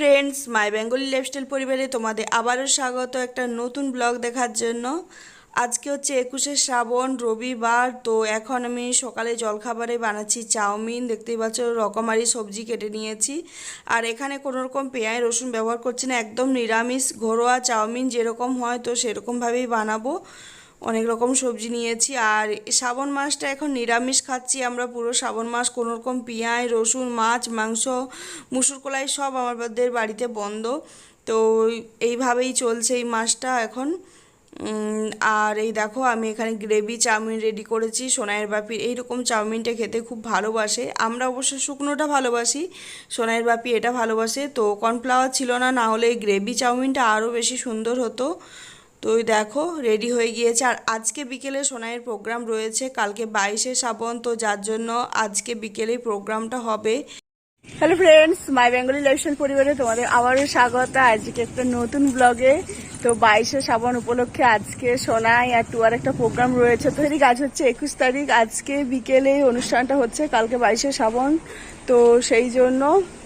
Friends my Bengali lifestyle পরিবারে তোমাদের আবারও স্বাগত একটা নতুন ব্লগ দেখার জন্য। আজকে হচ্ছে একুশে শ্রাবণ, রবিবার, তো এখন আমি সকালে জলখাবারে বানাচ্ছি চাউমিন, দেখতেই পাচ্ছ রকমারি সবজি কেটে নিয়েছি। আর এখানে কোনো রকম পেঁয়াজ, রসুন ব্যবহার করছি না, একদম নিরামিষ ঘরোয়া চাউমিন যেরকম হয় তো সেরকমভাবেই বানাবো। অনেক রকম সবজি নিয়েছি। আর শ্রাবণ মাসটা এখন নিরামিষ খাচ্ছি আমরা পুরো শ্রাবণ মাস। কোনো রকম পেঁয়াজ, রসুন, মাছ, মাংস, মুসুর কলাই সব আমাদের বাড়িতে বন্ধ। তো এইভাবেই চলছে এই মাসটা এখন। আর এই দেখো আমি এখানে গ্রেভি চাউমিন রেডি করেছি, সোনাইয়ের বাপির এইরকম চাউমিনটা খেতে খুব ভালোবাসে। আমরা অবশ্য শুকনোটা ভালোবাসি, সোনাইয়ের বাপি এটা ভালোবাসে। তো কর্নফ্লাওয়ার ছিল না না হলে এই গ্রেভি চাউমিনটা আরও বেশি সুন্দর হতো। তো দেখো রেডি হয়ে গিয়েছে। আর আজকে বিকেলে সোনাইয়ের প্রোগ্রাম রয়েছে, কালকে বাইশে শ্রাবণ, তো যার জন্য আজকে বিকেলেই প্রোগ্রামটা হবে। Hello friends my Bengali lifestyle পরিবারে তোমাদের আবারও স্বাগত। আজকে একটা নতুন ব্লগে তো বাইশে শ্রাবণ উপলক্ষে আজকে সোনাই আর টুয়ার একটা প্রোগ্রাম রয়েছে। তো আজ হচ্ছে একুশ তারিখ। আজকে বিকেলে অনুষ্ঠানটা হচ্ছে, কালকে বাইশে শ্রাবণ। তো সেই জন্য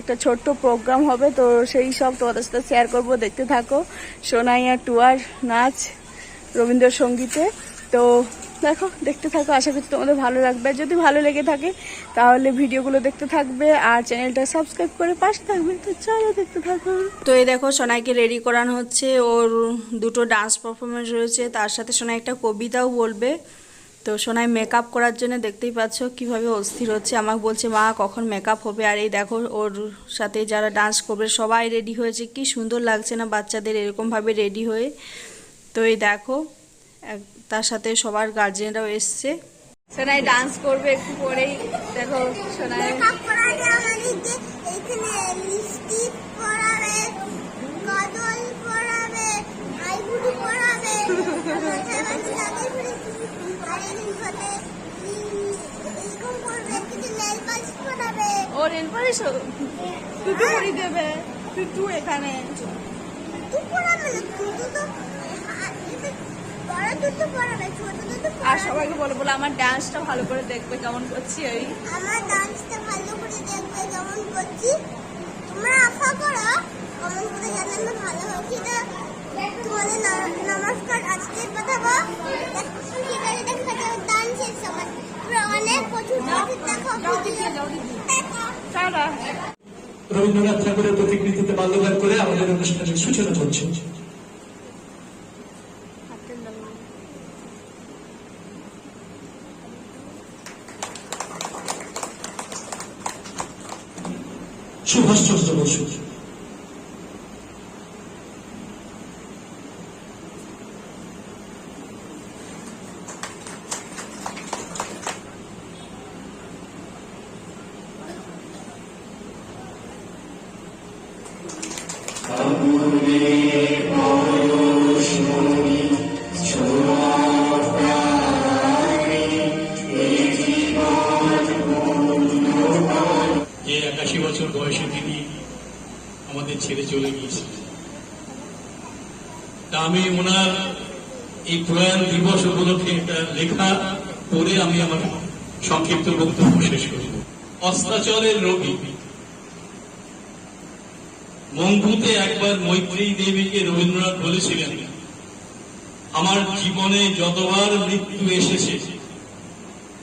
একটা ছোট্ট প্রোগ্রাম হবে। তো সেই সব তোমাদের সাথে শেয়ার করব। দেখতে থাকো সোনাই আর টুয়ার নাচ রবীন্দ্রসঙ্গীতে। তো দেখো, দেখতে থাকো, আশা করছি তোমাদের ভালো লাগবে। যদি ভালো লেগে থাকে, তাহলে ভিডিওগুলো দেখতে থাকবে আর চ্যানেলটা সাবস্ক্রাইব করে পাশে থাকবে। তো চলো দেখতে থাকো। তো এই দেখো, সোনাইকে রেডি করানো হচ্ছে। ওর দুটো ডান্স পারফরমেন্স রয়েছে। তার সাথে সোনাই একটা কবিতাও বলবে। তো সোনাই মেকআপ করার জন্য দেখতেই পাচ্ছ কীভাবে অস্থির হচ্ছে। আমাকে বলছে, মা, কখন মেকআপ হবে? আর এই দেখো, ওর সাথে যারা ডান্স করবে, সবাই রেডি হয়েছে। কি সুন্দর লাগছে না বাচ্চাদের এরকমভাবে রেডি হয়ে। তো এই দেখো, এক- তার সাথে সবার গার্জেনরাও এসছে। সোনাই ডান্স করবে একটু পরেই। দেখো সোনাই। ও রেল পরি দেবে। টুটু এখানে। তুই পরাবে না তুই তো আর সবাইকে বলে বলে আমার ডান্সটা ভালো করে দেখবে কেমন করছি ওই আমার ডান্সটা ভালো করে দেখবে যেমন করছি। তোমরা আশা করো কমেন্ট করে জানালে ভালো তোমাদের নমস্কার আজকে দেখা যাবে ডান্সের সময়। অনেক প্রচুর রবীন্দ্রনাথ ঠাকুরের প্রতিকৃতিতে মাল্যদান করে আমাদের অনুষ্ঠানের সূচনা হচ্ছে повністю লেখা পড়ে আমি আমার সংক্ষিপ্ত বক্তব্য শেষ করব অস্তাচলের রোগী। মঙ্গুতে একবার মৈত্রী দেবীকে রবীন্দ্রনাথ বলেছিলেন, আমার জীবনে যতবার মৃত্যু এসেছে,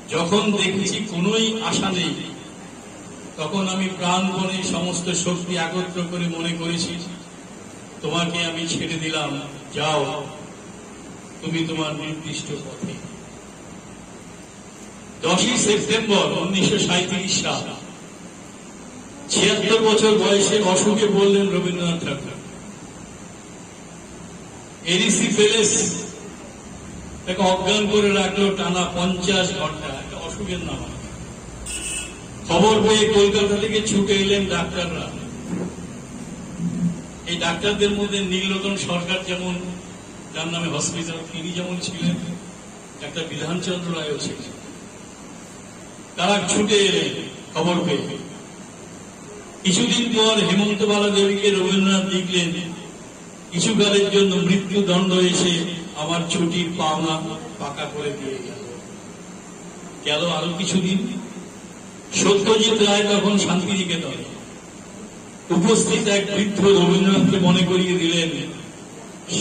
যখন দেখেছি কোনোই আশা নেই, তখন আমি প্রাণপণে সমস্ত শক্তি একত্র করে মনে করেছি, তোমাকে আমি ছেড়ে দিলাম, যাও, তুমি তোমার নির্দিষ্ট পথে। দশই সেপ্টেম্বর উনিশশো সাঁত্রিশ সাল। ছিয়াত্তর বছর বয়সে অসুখে বললেন রবীন্দ্রনাথ ঠাকুর। এরিসি ফেলেস তাকে অজ্ঞান করে রাখল টানা পঞ্চাশ ঘণ্টা। একটা অসুখের নাম খবর পেয়ে কলকাতা থেকে ছুটে এলেন ডাক্তাররা। এই ডাক্তারদের মধ্যে নীলরতন সরকার যেমন, যার নামে হসপিটাল তিনি যেমন ছিলেন, ডাক্তার বিধানচন্দ্র রায়ও ছিলেন। তারা ছুটে এলেন খবর পেয়ে কিছুদিন পর হেমন্তবালা দেবীকে রবীন্দ্রনাথ লিখলেন কিছুকালের জন্য মৃত্যুদণ্ড এসে আমার ছুটির পাওনা পাকা করে দিয়ে গেল। গেল আরও কিছুদিন। সত্যজিৎ রায় তখন শান্তিনিকেতনে। উপস্থিত এক বৃদ্ধ রবীন্দ্রনাথকে মনে করিয়ে দিলেন,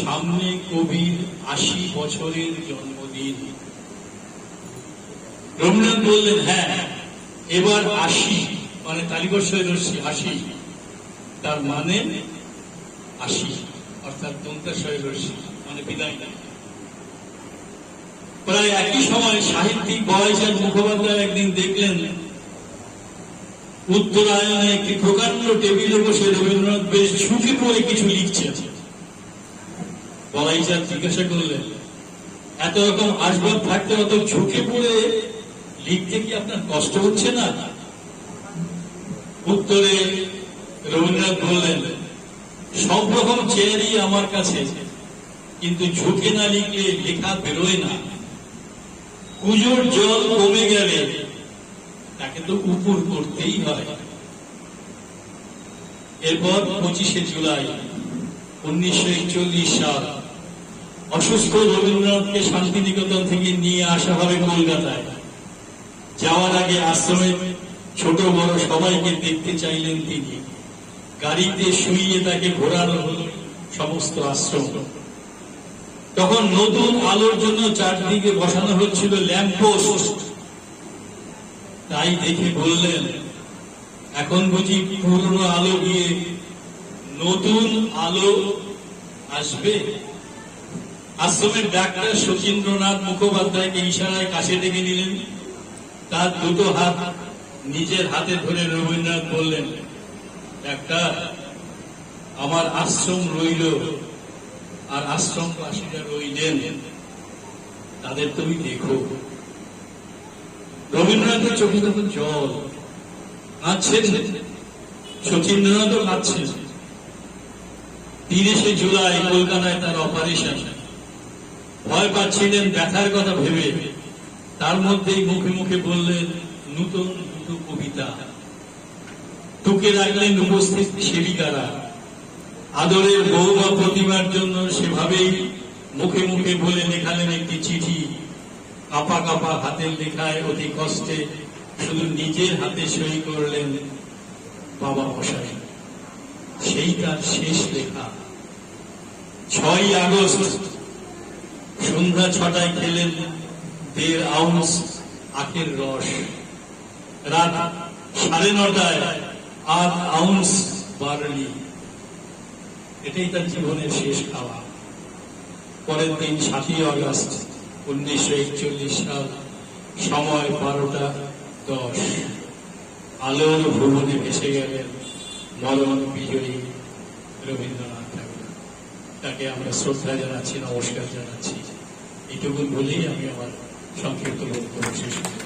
সামনে কবির আশি বছরের জন্মদিন। রবীন্দ্রনাথ বললেন হ্যাঁ এবার আশি মানে তালিবর্ষের রশ্মি আশি তার মানে আশি অর্থাৎ দন্তাশয়ের রশ্মি মানে বিদায়। প্রায় একই সময় সাহিত্যিক বয়সের মুখোপাধ্যায় একদিন দেখলেন, উত্তরায়ণে একটি প্রকাণ্ড টেবিলে বসে রবীন্দ্রনাথ বেশ ঝুঁকি পড়ে কিছু লিখছেন। বলাইচার জিজ্ঞাসা করলেন, এত রকম আসবাব থাকতে অত ঝুঁকে পড়ে লিখতে কি আপনার কষ্ট হচ্ছে না? উত্তরে রবীন্দ্রনাথ বললেন সব রকম চেয়ারই আমার কাছে, কিন্তু ঝুঁকে না লিখলে লেখা বেরোয় না। পুজোর জল কমে গেলে তাকে তো উপর করতেই হয়। এরপর পঁচিশে জুলাই উনিশশো একচল্লিশ সাল, অসুস্থ রবীন্দ্রনাথকে শান্তিনিকেতন থেকে নিয়ে আসা হবে কলকাতায়। যাওয়ার আগে আশ্রমে ছোট বড় সবাইকে দেখতে চাইলেন তিনি। গাড়িতে শুইয়ে তাকে ঘোরানো হলো সমস্ত আশ্রম। তখন নতুন আলোর জন্য চারদিকে বসানো হচ্ছিল ল্যাম্পপোস্ট। তাই দেখে বললেন, এখন বুঝি পুরনো আলো গিয়ে নতুন আলো আসবে? আশ্রমের ডাক্তার শচীন্দ্রনাথ মুখোপাধ্যায়কে ইশারায় কাছে ডেকে নিলেন। তার দুটো হাত নিজের হাতে ধরে রবীন্দ্রনাথ বললেন ডাক্তার আমার আশ্রম রইল আর আশ্রমবাসীরা রইলেন, তাদের তুমি দেখো। রবীন্দ্রনাথের চোখে তখন জল কাঁদছেন শচীন্দ্রনাথও কাঁদছেন। তিরিশে জুলাই কলকাতায় তার অপারেশন। ভয় পাচ্ছিলেন, ব্যথার কথা ভেবে তার মধ্যেই মুখে মুখে বললেন, নূতন দুটো কবিতা। টুকে রাখলেন উপস্থিত সেবিকারা। আদরের বৌমা প্রতিমার জন্য সেভাবেই মুখে মুখে বলে লেখালেন একটি চিঠি। কাপা কাপা হাতের লেখায় অতি কষ্টে শুধু নিজের হাতে সই করলেন বাবা মশাই। সেই তার শেষ লেখা। ছয় আগস্ট, সন্ধ্যা ছটায় খেলেন দেড় আউন্স আখের রস। রাত সাড়ে নটায় আধ আউন্স বার্লি এটাই তার জীবনের শেষ খাওয়া। পরের দিন সাতই আগস্ট উনিশশো একচল্লিশ সাল, সময় বারোটা দশ। আলোর ভুবনে ভেসে গেলেন মরণ বিজয়ী রবীন্দ্রনাথ ঠাকুর। তাকে আমরা শ্রদ্ধা জানাচ্ছি, নমস্কার জানাচ্ছি। এইটুকু বলেই আমি আমার সংক্ষিপ্ত বক্তব্য শেষ করলাম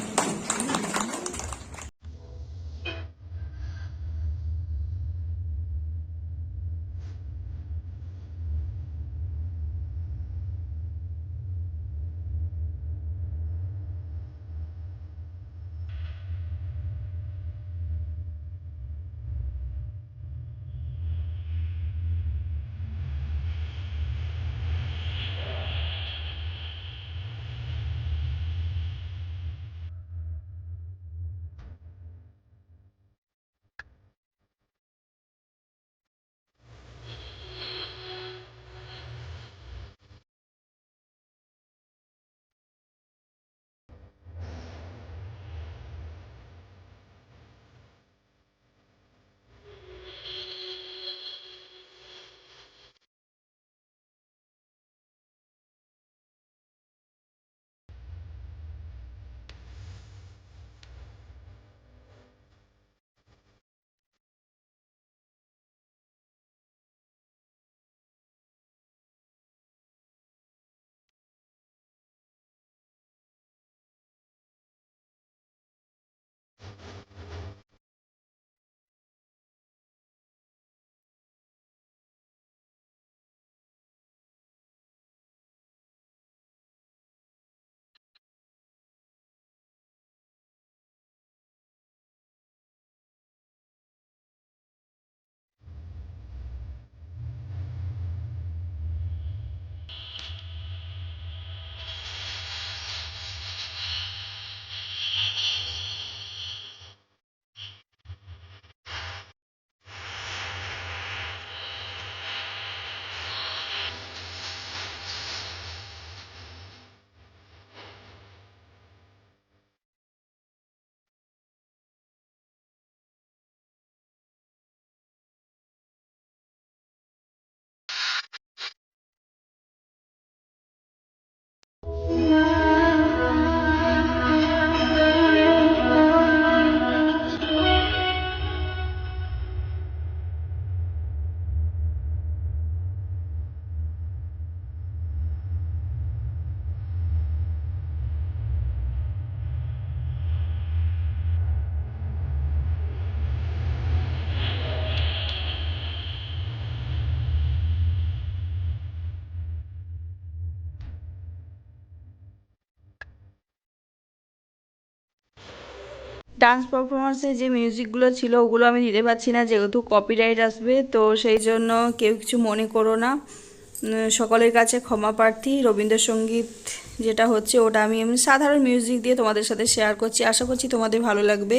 ডান্স পারফরমেন্সে যে মিউজিকগুলো ছিল, ওগুলো আমি দিতে পারছি না, যেহেতু কপিরাইট আসবে, তো সেই জন্য কেউ কিছু মনে করো না। সকলের কাছে ক্ষমা প্রার্থী, রবীন্দ্রসঙ্গীত যেটা হচ্ছে, ওটা আমি এমনি সাধারণ মিউজিক দিয়ে তোমাদের সাথে শেয়ার করছি। আশা করছি তোমাদের ভালো লাগবে।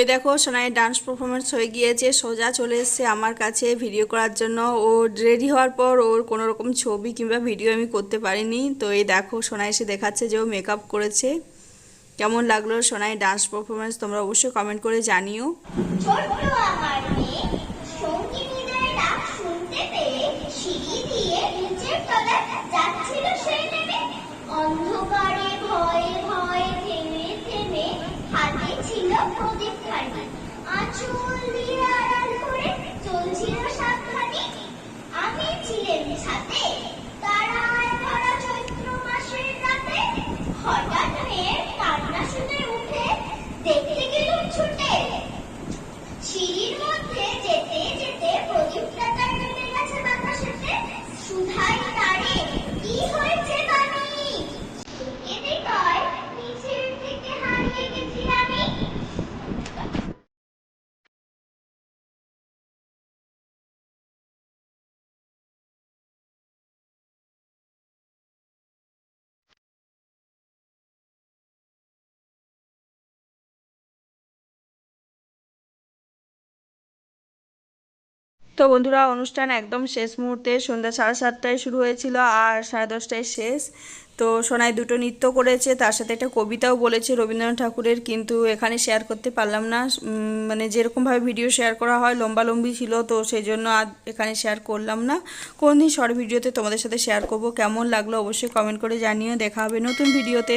এই দেখো সোনাই ডান্স পারফরমেন্স হয়ে গিয়েছে, সোজা চলে এসছে আমার কাছে ভিডিও করার জন্য। ও রেডি হওয়ার পর ওর কোনো রকম ছবি কিংবা ভিডিও আমি করতে পারিনি। তো এই দেখো সোনাই এসে দেখাচ্ছে যে ও মেকআপ করেছে। কেমন লাগল সোনাই ডান্স পারফরমেন্স তোমরা অবশ্যই কমেন্ট করে জানিও। তো বন্ধুরা, অনুষ্ঠান একদম শেষ মুহূর্তে। সন্ধ্যা সাড়ে সাতটায় শুরু হয়েছিল আর সাড়ে দশটায় শেষ। তো সোনাই দুটো নৃত্য করেছে, তার সাথে একটা কবিতাও বলেছে রবীন্দ্রনাথ ঠাকুরের, কিন্তু এখানে শেয়ার করতে পারলাম না। মানে যেরকমভাবে ভিডিও শেয়ার করা হয়, লম্বালম্বি ছিল, তো সেই জন্য আর এখানে শেয়ার করলাম না। কোন দিন শর্ট ভিডিওতে তোমাদের সাথে শেয়ার করব, কেমন লাগল অবশ্যই কমেন্ট করে জানিও। দেখা হবে নতুন ভিডিওতে